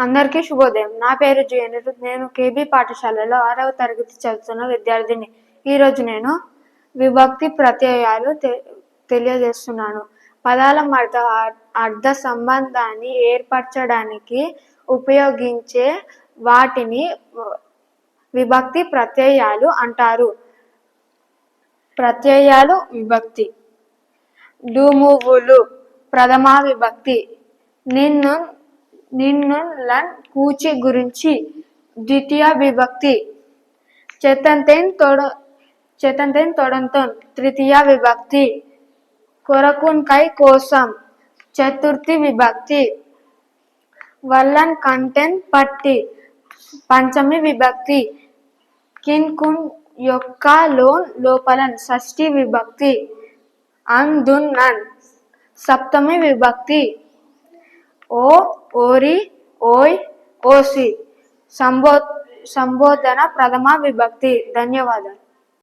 అందరికీ శుభోదయం. నా పేరు జయనుడు నేను కేబీ పాఠశాలలో ఆరవ తరగతి చదువుతున్న విద్యార్థిని. ఈరోజు నేను విభక్తి ప్రత్యయాలు తె- తెలియజేస్తున్నాను. పదాల మధ్య అర్థ సంబంధాన్ని ఏర్పరచడానికి ఉపయోగించే వాటిని విభక్తి ప్రత్యయాలు అంటారు. ప్రత్యయాలు విభక్తి. డుమువులు. ప్రథమా విభక్తి. నిన్ను నిన్ను లన్ కూచి గురించి ద్వితీయ విభక్తి చేతంతేన్ తొడ చేతంతేన్ తొడంతోన్ తృతీయ విభక్తి కొరకున్కై కోసం చతుర్థి విభక్తి. వల్లన్ కంటెన్ పట్టి పంచమి విభక్తి. కిన్ కున్ యొక్క లోన్ లోపలన్ షష్ఠి విభక్తి. అన్ దున్ నన్ సప్తమి విభక్తి. ఓ ఓరి ఓయ్ ఓసి. సంబో సంబోధన ప్రథమ విభక్తి. ధన్యవాదాలు.